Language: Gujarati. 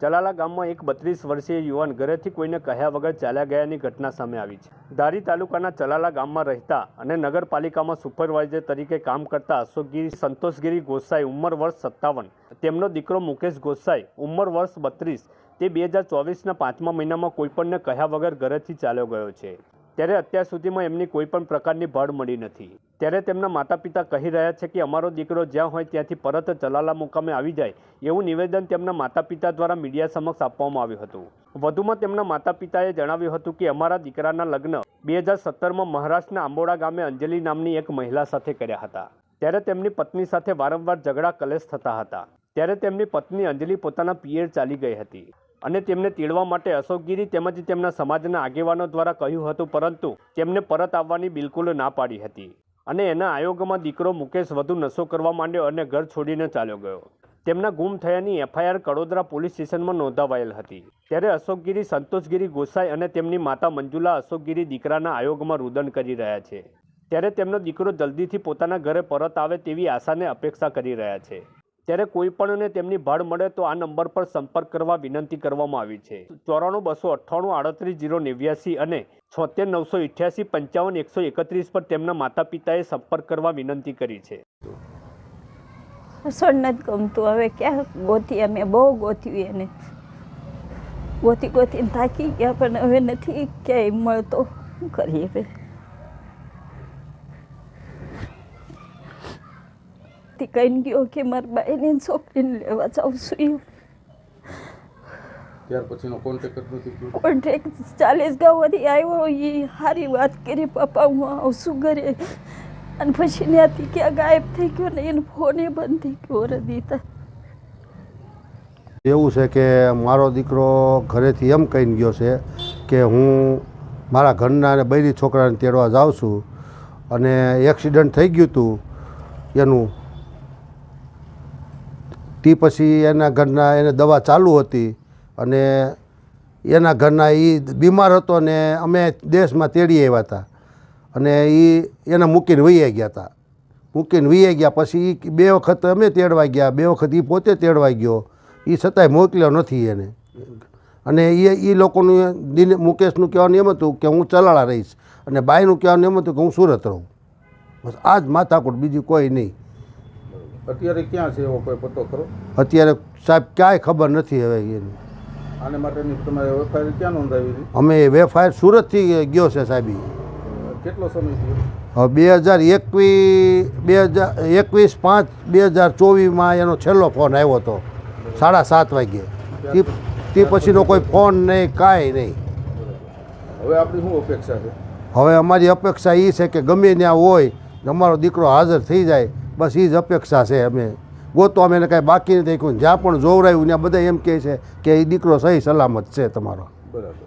ચલાલા ગામમાં એક બત્રીસ વર્ષીય યુવાન ઘરેથી કોઈને કહ્યા વગર ચાલ્યા ગયાની ઘટના સામે આવી છે. ધારી તાલુકાના ચલાલા ગામમાં રહેતા અને નગરપાલિકામાં સુપરવાઇઝર તરીકે કામ કરતા અશોકગીરી સંતોષગીરી ગોસાઈ ઉંમર વર્ષ સત્તાવન, તેમનો દીકરો મુકેશ ગોસાઈ ઉંમર વર્ષ બત્રીસ, તે બે હજાર ચોવીસના પાંચમા મહિનામાં કોઈપણને કહ્યા વગર ઘરેથી ચાલ્યો ગયો છે. ત્યારે અત્યાર સુધીમાં એમની કોઈ પણ પ્રકારની ભાડ મળી નથી. ત્યારે તેમના માતા પિતા કહી રહ્યા છે કે અમારો દીકરો જ્યાં હોય ત્યાંથી પરત ચલાલા મુકામે આવી જાય, એવું નિવેદન તેમના માતા પિતા દ્વારા મીડિયા સમક્ષ આપવામાં આવ્યું હતું. વધુમાં તેમના માતા પિતાએ જણાવ્યું હતું કે અમારા દીકરાના લગ્ન બે હજાર સત્તરમાં મહારાષ્ટ્રના આંબોડા ગામે અંજલિ નામની એક મહિલા સાથે કર્યા હતા. ત્યારે તેમની પત્ની સાથે વારંવાર ઝઘડા કલેશ થતા હતા. ત્યારે તેમની પત્ની અંજલિ પોતાના પિયર ચાલી ગઈ હતી અને તેમને તેડવા માટે અશોકગીરી તેમજ તેમના સમાજના આગેવાનો દ્વારા કહ્યું હતું, પરંતુ તેમને પરત આવવાની બિલકુલ ના પાડી હતી. અને એના આયોગમાં દીકરો મુકેશ વધુ નશો કરવા માંડ્યો અને ઘર છોડીને ચાલ્યો ગયો. તેમના ગુમ થયાની એફઆઈઆર કડોદરા પોલીસ સ્ટેશનમાં નોંધાવાયેલ હતી. ત્યારે અશોકગીરી, સંતોષગીરી ગોસાઈ અને તેમની માતા મંજુલા અશોકગીરી દીકરાના આયોગમાં રુદન કરી રહ્યા છે. ત્યારે તેમનો દીકરો જલ્દીથી પોતાના ઘરે પરત આવે તેવી આશાને અપેક્ષા કરી રહ્યા છે. ત્યારે કોઈ પણને તેમની ભાડ મળે તો આ નંબર પર સંપર્ક કરવા વિનંતી કરવામાં આવી છે. ચોરાણું બસો અઠ્ઠાણું આડત્રીસ જીરો નેવ્યાસી અને છોતેર નવસો ઇઠ્યાસી પંચાવન એકસો એકત્રીસ પર તેમના માતા પિતાએ સંપર્ક કરવા વિનંતી કરી છે. ગમતું. હવે ક્યાં ગોતી અમે, બહુ ગોતી એને. ગોતી ગોતીને થાકી ગયા, પણ હવે નથી ક્યાંય મળતો. કરીએ તે કહીને ગયો કે મારા બાઈને છોકરીને લેવા જાઉં છું એમ ત્યાર પછીનો કોન્ટેક્ટ નથી થયો કોન્ટ્રાક્ટ ચાલીસ ગામમાંથી આવ્યો એ સારી વાત કરી પપ્પા હું આવશું ઘરે અને પછી ત્યાંથી ક્યાં ગાયબ થઈ ગયો ને એનો ફોને બંધ થઈ ગયો રદીતા એવું છે કે મારો દીકરો ઘરેથી એમ કહીને ગયો છે કે હું મારા ઘરના અને બૈરી છોકરાને તેડવા જાઉં છું અને એક્સિડન્ટ થઈ ગયું હતું એનું તે પછી એના ઘરના એને દવા ચાલુ હતી અને એના ઘરના એ બીમાર હતો ને અમે દેશમાં તેડી આવ્યા હતા. અને એ એને મૂકીને વહી ગયા હતા. મૂકીને વહી ગયા પછી એ બે વખત અમે તેડવા ગયા, બે વખત એ પોતે તેડવા ગયો. એ છતાંય મોકલ્યો નથી એને. અને એ એ લોકોનું દિન, મુકેશનું કહેવાનું એમ હતું કે હું ચલાળા રહીશ. અને બાઈનું કહેવાનું એમ હતું કે હું સુરત રહું. બસ આ જ માથાકૂટ બીજી કોઈ નહીં. અત્યારે ક્યાં છે એવો કોઈ પતો ખરો? અત્યારે સાહેબ ક્યાંય ખબર નથી હવે એની. આને માટેની તમારે એફઆઈઆર ક્યાં નોંધાવી અમે વેફાયર સુરતથી ગયો છે સાહેબ. કેટલો સમય થયો? હવે બે હજાર એકવીસ બે હજાર એકવીસ પાંચ બે હજાર ચોવીસમાં એનો છેલ્લો ફોન આવ્યો હતો સાડા સાત વાગ્યે. તે તે પછીનો કોઈ ફોન નહીં કાંઈ નહીં. હવે આપણી શું અપેક્ષા છે? હવે અમારી અપેક્ષા એ છે કે ગમે ત્યાં હોય અમારો દીકરો હાજર થઈ જાય બસ એ જ અપેક્ષા છે અમે. ગોતો અમે કાંઈ બાકી નથી રાખ્યું. જ્યાં પણ જોવરાયું ત્યાં બધા એમ કહે છે કે એ દીકરો સહી સલામત છે તમારો. બરાબર.